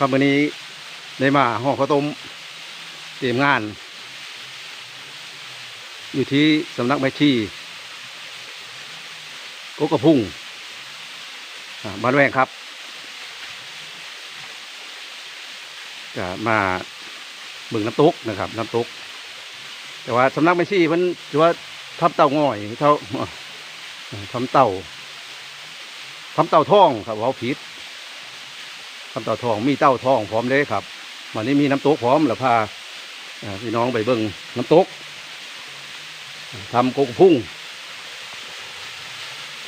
ครับวันนี้ได้มาห้องข้าวต้มเตรียมงาน อยู่ที่สำนักไม้ชีกกกระพุ่งบ้านแวงครับ จะมาเบิ่งน้ำตกนะครับ น้ำตก แต่ว่าสำนักไม้ชีมันถือว่าทำเต่าง่อยเท่าทำเต่าทำเต่าทองครับว่าผิด ทำเต่าทองมีเต่าทองพร้อมเลยครับวันนี้มีน้ำตกพร้อมแล้วพาพี่น้องไปเบิ่งน้ำตกทำกกพุ่ง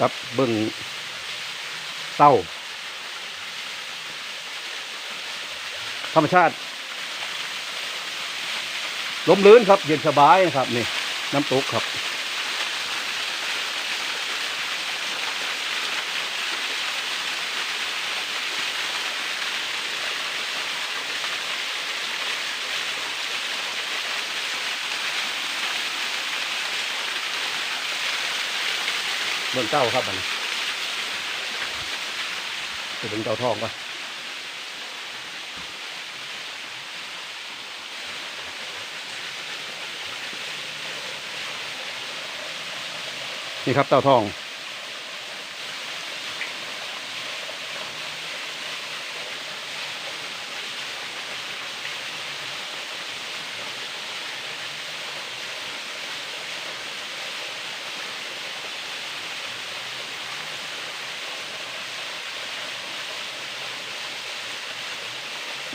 ครับเบิ่งเต่าธรรมชาติลมลื่นครับ เย็นสบายนะครับ นี่ น้ำตกครับ เบิ่งเต้าครับอันนี้ไปเบิ่งเต้าทองก่อนนี่ครับเต้าทอง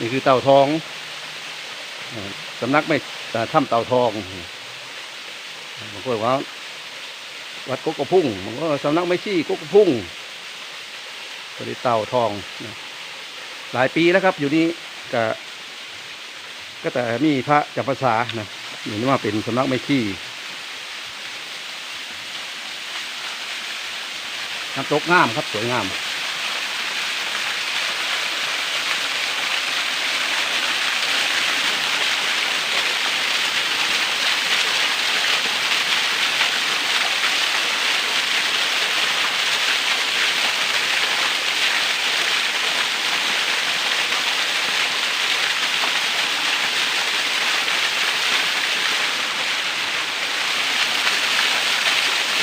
นี่คือเต่าทองสำนักไม่ถ้ำเต่าทองบางคนว่าวัดกกกระพุ่งบางคนสำนักไม่ชี้กกกระพุ่งก็ได้เต่าทอง หลายปีแล้วครับ อยู่นี่ก็ก็แต่มีพระจำพรรษานะเห็นว่าเป็นสำนักไม่ชี้น้ำตกงามครับสวยงาม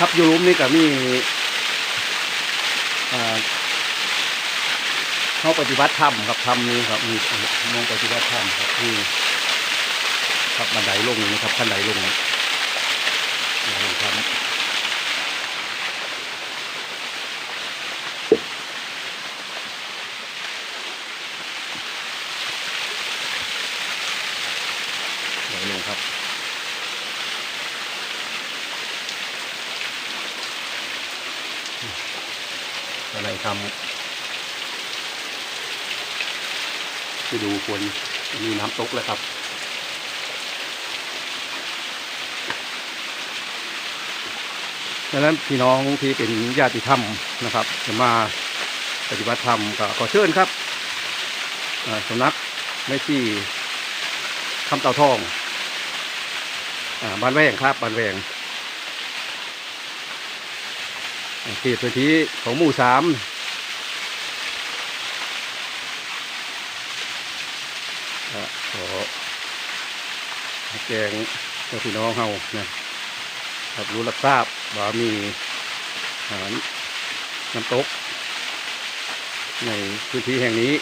ครับยูรุมนี่ก็มีอ่าเข้าปฏิบัติธรรมครับธรรมนี้ครับมีมองปฏิบัติธรรมครับนี่ครับบันไดลงนะครับขั้นไดลงนะบันไดลงครับบันไดลงครับ อะไรทำไปดูคนมีน้ำตกแล้วครับดังนั้นพี่น้องที่เป็นญาติธรรมนะครับ จะมาปฏิบัติธรรมก็ขอเชิญครับสำนักไม่ที่คำเต่าทองอาบ้านแวงครับบ้านแวง เขตพื้นที่ของหมู่สามอะขอแจ้งเจ้าพี่น้องเฮานะครับรู้รับทราบว่ามีอ่าน้ำตก ในพื้นที่แห่งนี้